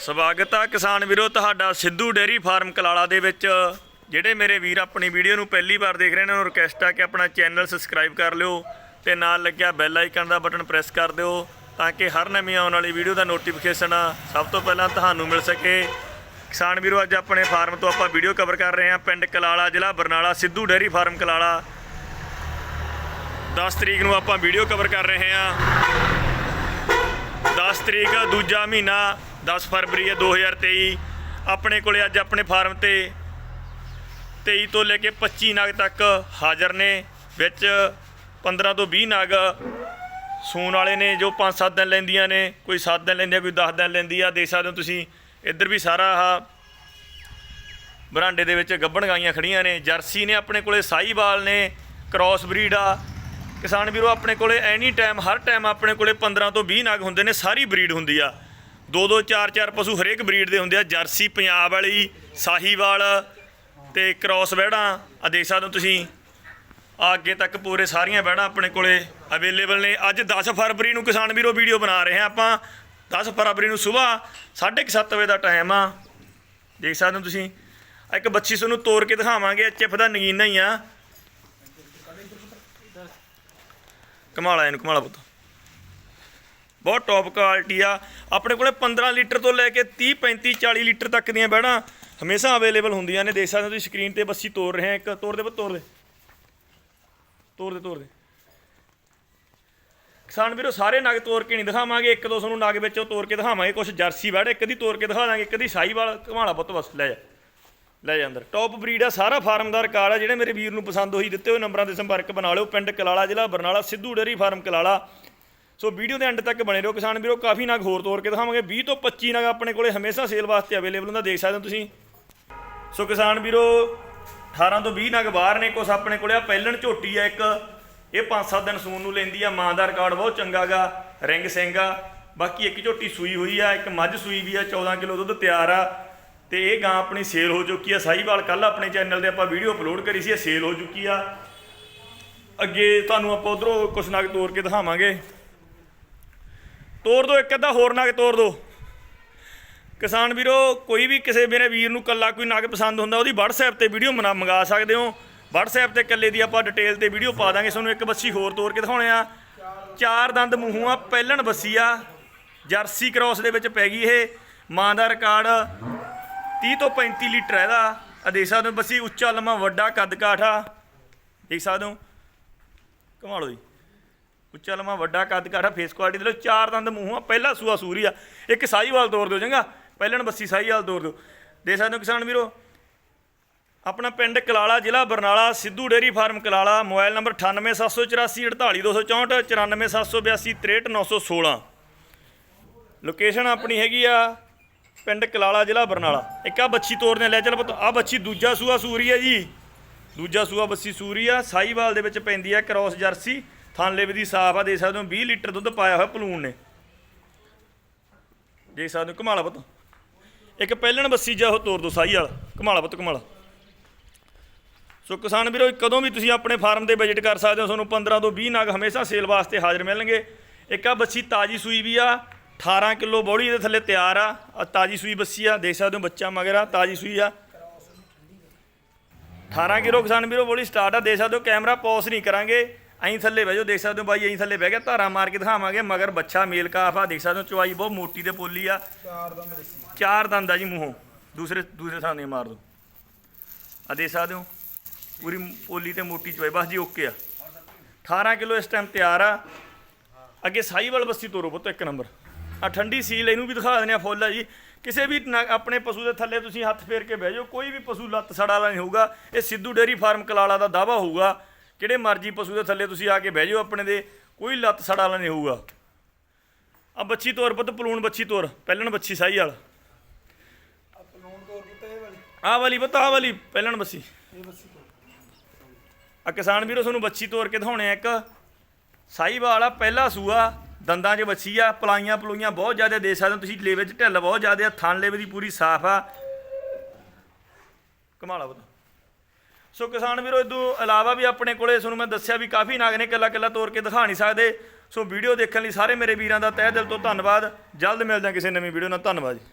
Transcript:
ਸਵਾਗਤ ਆ ਕਿਸਾਨ ਵੀਰੋ, ਤੁਹਾਡਾ ਸਿੱਧੂ ਡੇਰੀ ਫਾਰਮ ਕਲਾਲਾ ਦੇ ਵਿੱਚ। ਜਿਹੜੇ ਮੇਰੇ ਵੀਰ ਆਪਣੀ ਵੀਡੀਓ ਨੂੰ ਪਹਿਲੀ ਵਾਰ ਦੇਖ ਰਹੇ ਨੇ, ਉਹਨਾਂ ਨੂੰ ਰਿਕਵੈਸਟ ਆ ਕਿ ਆਪਣਾ ਚੈਨਲ ਸਬਸਕ੍ਰਾਈਬ ਕਰ ਲਿਓ ਤੇ ਨਾਲ ਲੱਗਿਆ ਬੈਲ ਆਈਕਨ ਦਾ ਬਟਨ ਪ੍ਰੈਸ ਕਰ ਦਿਓ ਤਾਂ ਕਿ ਹਰ ਨਵੀਂ ਆਉਣ ਵਾਲੀ ਵੀਡੀਓ ਦਾ ਨੋਟੀਫਿਕੇਸ਼ਨ ਸਭ ਤੋਂ ਪਹਿਲਾਂ ਤੁਹਾਨੂੰ ਮਿਲ ਸਕੇ। ਕਿਸਾਨ ਵੀਰੋ, ਅੱਜ ਆਪਣੇ ਫਾਰਮ ਤੋਂ ਆਪਾਂ ਵੀਡੀਓ ਕਵਰ ਕਰ ਰਹੇ ਹਾਂ, ਪਿੰਡ ਕਲਾਲਾ ਜ਼ਿਲ੍ਹਾ ਬਰਨਾਲਾ, ਸਿੱਧੂ ਡੇਰੀ ਫਾਰਮ ਕਲਾਲਾ। 10 ਤਰੀਕ ਨੂੰ ਆਪਾਂ ਵੀਡੀਓ ਕਵਰ ਕਰ ਰਹੇ ਹਾਂ। 10 ਤਰੀਕ ਦੂਜਾ ਮਹੀਨਾ। 10 ਫਰਵਰੀ ਹੈ 2023 ਆਪਣੇ ਕੋਲੇ ਅੱਜ ਆਪਣੇ ਫਾਰਮ ਤੇ 23 ਤੋਂ ਲੈ ਕੇ 25 ਨਗ ਤੱਕ ਹਾਜ਼ਰ ਨੇ, ਵਿੱਚ 15 ਤੋਂ 20 ਨਾਗ ਸੂਣ ਵਾਲੇ ਨੇ, ਜੋ 5-7 ਦਿਨ ਲੈਂਦੀਆਂ ਨੇ, ਕੋਈ 7 ਦਿਨ ਲੈਂਦੀ ਆ ਕੋਈ 10 ਦਿਨ ਲੈਂਦੀ ਆ। ਦੇਖ ਸਕਦੇ ਹੋ ਤੁਸੀਂ, ਇੱਧਰ ਵੀ ਸਾਰਾ ਆਹ ਬਰਾਂਡੇ ਦੇ ਵਿੱਚ ਗੱਭਣ ਗਾਈਆਂ ਖੜੀਆਂ ਨੇ। ਜਰਸੀ ਨੇ ਆਪਣੇ ਕੋਲੇ ਸਾਈਵਾਲ ਨੇ, ਕ੍ਰਾਸ ਬਰੀਡ ਆ। ਕਿਸਾਨ ਵੀਰੋ, ਆਪਣੇ ਕੋਲੇ ਐਨੀ ਟਾਈਮ ਹਰ ਟਾਈਮ ਆਪਣੇ ਕੋਲੇ 15 ਤੋਂ 20 ਨਗ ਹੁੰਦੇ ਨੇ, ਸਾਰੀ ਬਰੀਡ ਹੁੰਦੀ ਆ। ਦੋ ਦੋ ਚਾਰ ਚਾਰ ਪਸ਼ੂ ਹਰੇਕ ਬਰੀਡ ਦੇ ਹੁੰਦੇ ਆ, ਜਰਸੀ, ਪੰਜਾਬ ਵਾਲੀ, ਸਾਹੀਵਾਲ ਤੇ ਕ੍ਰਾਸ ਵਹਿੜਾਂ। ਆ ਦੇਖ ਸਕਦੇ ਹੋ ਤੁਸੀਂ ਆ ਅੱਗੇ ਤੱਕ ਪੂਰੇ ਸਾਰੀਆਂ ਵਹਿੜਾਂ ਆਪਣੇ ਕੋਲੇ ਅਵੇਲੇਬਲ ਨੇ। ਅੱਜ 10 ਫਰਵਰੀ ਨੂੰ ਕਿਸਾਨ ਵੀਰੋ ਵੀਡੀਓ ਬਣਾ ਰਹੇ ਹਾਂ ਆਪਾਂ। 10 ਫਰਵਰੀ ਨੂੰ ਸਵੇਰ 7:30 ਵਜੇ ਦਾ ਟਾਈਮ ਆ। ਦੇਖ ਸਕਦੇ ਹੋ ਤੁਸੀਂ ਇੱਕ ਬੱਚੀ ਤੁਹਾਨੂੰ ਤੋੜ ਕੇ ਦਿਖਾਵਾਂਗੇ ਐਚਐਫ ਦਾ ਨਗੀਨਾ ਹੀ ਆ। ਕਮਾਲਾ ਇਹਨੂੰ ਕਮਾਲਾ ਪੁੱਤ। ਬਹੁਤ ਟੌਪ ਕੁਆਲਿਟੀ ਆ। ਆਪਣੇ ਕੋਲੇ 15 ਲੀਟਰ ਤੋਂ ਲੈ ਕੇ 30 35 40 ਲੀਟਰ ਤੱਕ ਦੀਆਂ ਬਹਿਣਾ ਹਮੇਸ਼ਾ ਅਵੇਲੇਬਲ ਹੁੰਦੀਆਂ ਨੇ। ਦੇਖ ਸਕਦੇ ਹੋ ਤੁਸੀਂ ਸਕਰੀਨ ਤੇ ਬੱਸੀ ਤੋੜ ਰਹੇ ਆ ਇੱਕ ਤੋੜ ਦੇ ਪੁੱਤ ਤੋੜ ਦੇ। ਤੋੜ ਦੇ ਤੋੜ ਦੇ। ਕਿਸਾਨ ਵੀਰੋ, ਸਾਰੇ ਨਗ ਤੋੜ ਕੇ ਨਹੀਂ ਦਿਖਾਵਾਂਗੇ। ਇੱਕ ਦੋ ਤੁਹਾਨੂੰ ਨਗ ਵਿੱਚੋਂ ਤੋੜ ਕੇ ਦਿਖਾਵਾਂਗੇ। ਕੁਝ ਜਰਸੀ ਵੜ ਇੱਕ ਦੀ ਤੋੜ ਕੇ ਦਿਖਾ ਦਾਂਗੇ, ਇੱਕ ਦੀ ਸਾਈਵਾਲ ਘਮਾਲਾ ਪੁੱਤ ਬਸ, ਲੈ ਜਾ। ਲੈ ਜਾ ਅੰਦਰ। ਟੌਪ ਬਰੀਡ ਆ, ਸਾਰਾ ਫਾਰਮ ਦਾ ਰਿਕਾਰਡ ਆ। ਜਿਹੜੇ ਮੇਰੇ ਵੀਰ ਨੂੰ ਪਸੰਦ ਹੋਈ, ਦਿੱਤੇ ਹੋਏ ਨੰਬਰਾਂ ਤੇ ਸੰਪਰਕ ਬਣਾ ਲਿਓ। ਪਿੰਡ ਕਲਾਲਾ ਜ਼ਿਲ੍ਹਾ, Barnala, Sidhu dairy farm Kalala. So video ਦੇ ਐਂਡ ਤੱਕ ਬਣੇ ਰਹੋ ਕਿਸਾਨ ਵੀਰੋ, ਕਾਫੀ ਨਗ ਹੋਰ ਤੋੜ ਕੇ ਦਿਖਾਵਾਂਗੇ। 20 ਤੋਂ 25 ਨਗ ਆਪਣੇ ਕੋਲੇ ਹਮੇਸ਼ਾ ਸੇਲ ਵਾਸਤੇ ਅਵੇਲੇਬਲ ਹੁੰਦਾ, ਦੇਖ ਸਕਦੇ ਹੋ ਤੁਸੀਂ। ਸੋ ਕਿਸਾਨ ਵੀਰੋ 18 ਤੋਂ 20 ਨਗ ਬਾਹਰ ਨੇ, ਕੁਛ ਆਪਣੇ ਕੋਲੇ ਆ, ਪਹਿਲਣ ਝੋਟੀ ਆ ਇੱਕ। ਇਹ 5-7 ਦਿਨ ਸੂਨ ਨੂੰ ਲੈਂਦੀ ਆ ਮਾਂ ਦਾ ਰਿਕਾਰਡ ਬਹੁਤ ਚੰਗਾ ਗਾ, ਰਿੰਗ ਸਿੰਘ ਆ। ਬਾਕੀ ਇੱਕ ਝੋਟੀ ਸੂਈ ਹੋਈ ਆ, ਇੱਕ ਮੱਝ ਸੂਈ ਵੀ ਆ 14 ਕਿਲੋ ਦੁੱਧ ਤਿਆਰ ਆ। ਤੇ ਇਹ ਗਾਂ ਆਪਣੀ ਸੇਲ ਹੋ ਚੁੱਕੀ ਆ। ਸਾਹੀਵਾਲ ਕੱਲ ਆਪਣੇ ਚੈਨਲ ਤੇ ਆਪਾਂ ਵੀਡੀਓ ਅਪਲੋਡ ਕਰੀ ਸੀ, ਇਹ ਸੇਲ ਹੋ ਚੁੱਕੀ ਆ। ਅੱਗੇ ਤੁਹਾਨੂੰ ਆਪਾਂ ਉਧਰੋਂ ਕੁਛ ਨਗ ਤੋੜ ਕੇ ਦਿਖਾਵਾਂਗੇ। ਤੋੜ ਦੋ, ਇੱਕ ਅੱਧਾ ਹੋਰ ਨਗ ਤੋੜ ਦੋ। ਕਿਸਾਨ ਵੀਰੋ, ਕੋਈ ਵੀ ਕਿਸੇ ਮੇਰੇ ਵੀਰ ਨੂੰ ਕੱਲਾ ਕੋਈ ਨਗ ਪਸੰਦ ਹੁੰਦਾ, ਉਹਦੀ WhatsApp ਤੇ ਵੀਡੀਓ ਮਨਾ, ਮੰਗਾ ਸਕਦੇ ਹੋ। WhatsApp ਤੇ ਕੱਲੇ ਦੀ ਆਪਾਂ ਡਿਟੇਲ ਤੇ ਵੀਡੀਓ ਪਾ ਦਾਂਗੇ, ਤੁਹਾਨੂੰ ਇੱਕ ਬੱਸੀ ਹੋਰ ਤੋੜ ਕੇ ਦਿਖਾਉਣੇ ਆ। ਚਾਰ ਦੰਦ ਮੂੰਹੋਂ ਆ ਪਹਿਲਣ ਬੱਸੀ ਆ। ਜਰਸੀ ਕ੍ਰਾਸ ਦੇ ਵਿੱਚ ਪੈ ਗਈ ਇਹ। ਮਾਂ ਦਾ ਰਿਕਾਰਡ 30 ਤੋਂ 35 ਲੀਟਰ ਹੈ ਇਹਦਾ। ਆ ਦੇਖ ਸਕਦੇ ਹੋ ਬੱਸੀ ਉੱਚਾ, ਲੰਮਾ, ਵੱਡਾ ਕੱਦ ਕਾਠ ਆ। ਦੇਖ ਸਕਦੇ ਹੋ? ਕਮਾਲ ਹੋਈ ਉੱਚਾ ਲੰਮਾ ਵੱਡਾ ਕੱਦ ਕਾਠਾ ਫੇਸ ਕੁਆਲਿਟੀ ਦੇ ਲੋ ਚਾਰ ਦੰਦ ਮੂੰਹ ਆ, ਪਹਿਲਾ ਸੂਆ ਸੂਰੀ ਆ। ਇੱਕ ਸਾਈਵਾਲ ਤੋੜ ਦਿਓ ਚੰਗਾ, ਪਹਿਲਣ ਬੱਸੀ ਸਾਈਵਾਲ ਤੋੜ ਦਿਓ। ਦੇ ਸਕਦੇ ਹੋ ਕਿਸਾਨ ਵੀਰੋ, ਆਪਣਾ ਪਿੰਡ ਕਲਾਲਾ ਜ਼ਿਲ੍ਹਾ Barnala, Sidhu dairy farm Kalala, mobile number 9874848264 94782 location ਆਪਣੀ ਹੈਗੀ ਆ ਪਿੰਡ ਕਲਾਲਾ ਜ਼ਿਲ੍ਹਾ ਬਰਨਾਲਾ। ਇੱਕ ਆ ਬੱਚੀ ਤੋੜਨੇ ਲੈ ਚੱਲ ਪੁੱਤ, ਆ ਬੱਚੀ ਦੂਜਾ ਸੂਆ ਸੂਰੀ ਹੈ ਜੀ। ਦੂਜਾ ਸੂਆ ਬੱਸੀ ਸੂਰੀ ਆ ਸਾਈਵਾਲ ਦੇ ਵਿੱਚ ਪੈਂਦੀ ਆ ਕ੍ਰਾਸ ਜਰਸੀ ਥਣ ਲਿਵ ਦੀ ਸਾਫ਼ ਆ ਦੇ ਸਕਦੇ ਹੋ 20 ਲੀਟਰ ਦੁੱਧ ਪਾਇਆ ਹੋਇਆ ਪਲੂਣ ਨੇ। ਦੇਖ ਸਕਦੇ ਹੋ ਕਮਾਲਾ ਪੁੱਤ। ਇੱਕ ਪਹਿਲਣ ਬੱਸੀ ਜਾ, ਉਹ ਤੋਰ ਦੋ ਸਾਈ ਵਾਲਾ। ਕਮਾਲਾ ਪੁੱਤ ਕਮਾਲਾ ਸੋ ਕਿਸਾਨ ਵੀਰੋ ਕਦੋਂ ਵੀ ਤੁਸੀਂ ਆਪਣੇ ਫਾਰਮ ਤੇ ਵਿਜ਼ਿਟ ਕਰ ਸਕਦੇ ਹੋ, ਤੁਹਾਨੂੰ 15 ਤੋਂ 20 ਨਗ ਹਮੇਸ਼ਾ ਸੇਲ ਵਾਸਤੇ ਹਾਜ਼ਰ ਮਿਲਣਗੇ। ਇੱਕ ਆ ਬੱਸੀ ਤਾਜੀ ਸੂਈ ਵੀ ਆ 18 ਕਿਲੋ ਬੋੜੀ ਇਹਦੇ ਥੱਲੇ ਤਿਆਰ ਆ ਤਾਜੀ ਸੂਈ ਬੱਸੀ ਆ, ਦੇਖ ਸਕਦੇ ਹੋ ਬੱਚਾ ਮਗਰ ਆ, ਤਾਜੀ ਸੂਈ ਆ। 18 ਕਿਲੋ ਕਿਸਾਨ ਵੀਰੋ, ਬੋਲੀ ਸਟਾਰਟ ਆ, ਦੇਖ ਸਕਦੇ ਹੋ, ਕੈਮਰਾ ਪੌਸ ਨਹੀਂ ਕਰਾਂਗੇ। ਐਂ ਥੱਲੇ ਬਹਿ ਜਾਓ ਦੇਖ ਸਕਦੇ ਹੋ ਬਾਈ ਐਂ ਥੱਲੇ ਬਹਿ ਗਿਆ ਧਾਰਾ ਮਾਰ ਕੇ ਦਿਖਾਵਾਂਗੇ ਮਗਰ ਬੱਚਾ ਮੇਲ ਕਾਫ ਆ ਦੇਖ ਸਕਦੇ ਹੋ ਚਵਾਈ ਬਹੁਤ ਮੋਟੀ ਤੇ ਪੋਲੀ ਆ। ਚਾਰ ਦੰਦ ਆ ਜੀ ਮੂੰਹੋਂ ਦੂਸਰੇ ਦੂਸਰੇ ਥਾਂ ਮਾਰ ਦੋ। ਆ ਦੇਖ ਸਕਦੇ ਹੋ ਪੂਰੀ ਪੋਲੀ ਤੇ ਮੋਟੀ ਚਵਾਈ ਬਸ ਜੀ ਓਕੇ ਆ। 18 ਕਿਲੋ ਇਸ ਟਾਈਮ ਤਿਆਰ ਆ। ਅੱਗੇ ਸਾਈਵਾਲ ਬੱਸੀ ਤੋਰੋ ਪੁੱਤ ਇੱਕ ਨੰਬਰ। ਆ ਠੰਡੀ ਸੀਲ ਇਹਨੂੰ ਵੀ ਦਿਖਾ ਦਿੰਦੇ ਆ ਫੁੱਲ ਆ ਜੀ। ਕਿਸੇ ਵੀ ਆਪਣੇ ਪਸ਼ੂ ਦੇ ਥੱਲੇ ਤੁਸੀਂ ਹੱਥ ਫੇਰ ਕੇ ਬਹਿ ਜਾਓ ਕੋਈ ਵੀ ਪਸ਼ੂ ਲੱਤ ਸੜਾ ਵਾਲਾ ਨਹੀਂ ਹੋਊਗਾ। ਇਹ ਸਿੱਧੂ ਡੇਰੀ ਫਾਰਮ ਕਲਾਲਾ ਦਾ ਦਾਵਾ ਹੋਊਗਾ। ਕਿਹੜੇ ਮਰਜ਼ੀ ਪਸ਼ੂ ਦੇ ਥੱਲੇ ਤੁਸੀਂ ਆ ਕੇ ਬਹਿ ਜਾਓ ਆਪਣੇ ਦੇ, ਕੋਈ ਲੱਤ ਸੜਾ ਵਾਲਾ ਨਹੀਂ ਹੋਊਗਾ। ਆ ਬੱਚੀ ਤੋਰ ਪੁੱਤ, ਪਲੂਣ ਬੱਚੀ ਤੋਰ, ਪਹਿਲਣ ਬੱਚੀ ਸਾਈ ਵਾਲ। ਪਲੂਣ ਤੋਰ ਕੀਤਾ ਇਹ ਵਾਲੀ ਆਹ ਵਾਲੀ ਪੁੱਤ, ਆਹ ਵਾਲੀ, ਪਹਿਲਣ ਬੱਸੀ ਇਹ ਬੱਸੀ ਆ ਕਿਸਾਨ ਵੀਰੋ, ਤੁਹਾਨੂੰ ਬੱਚੀ ਤੋਰ ਕੇ ਦਿਖਾਉਣੇ ਆ ਇੱਕ। ਸਾਈਵਾਲ ਵਾਲਾ ਪਹਿਲਾ ਸੂਆ, ਦੰਦਾਂ 'ਚ ਬੱਚੀ ਆ, ਪਲਾਈਆਂ ਪਲੂਈਆਂ ਬਹੁਤ ਜ਼ਿਆਦਾ ਦੇ ਸਕਦੇ ਹੋ ਤੁਸੀਂ, ਲੇਵੇ 'ਚ ਢਿੱਲ ਬਹੁਤ ਜ਼ਿਆਦਾ ਆ, ਥਣ ਲੇਵੇ ਦੀ ਪੂਰੀ ਸਾਫ਼ ਆ। ਕਮਾਲਾ ਬਤਾ ਸੋ ਕਿਸਾਨ ਵੀਰੋ, ਇਦੋਂ ਇਲਾਵਾ ਵੀ ਆਪਣੇ ਕੋਲੇ ਤੁਹਾਨੂੰ ਮੈਂ ਦੱਸਿਆ ਵੀ ਕਾਫੀ ਨਾਗ ਨੇ ਕੱਲਾ ਕੱਲਾ ਤੋੜ ਕੇ ਦਿਖਾ ਨਹੀਂ ਸਕਦੇ। ਸੋ ਵੀਡੀਓ ਦੇਖਣ ਲਈ ਸਾਰੇ ਮੇਰੇ ਵੀਰਾਂ ਦਾ ਤਹਿ ਦਿਲ ਤੋਂ ਧੰਨਵਾਦ। ਜਲਦ ਮਿਲਦੇ ਹਾਂ ਕਿਸੇ ਨਵੀਂ ਵੀਡੀਓ ਨਾਲ। ਧੰਨਵਾਦ ਜੀ।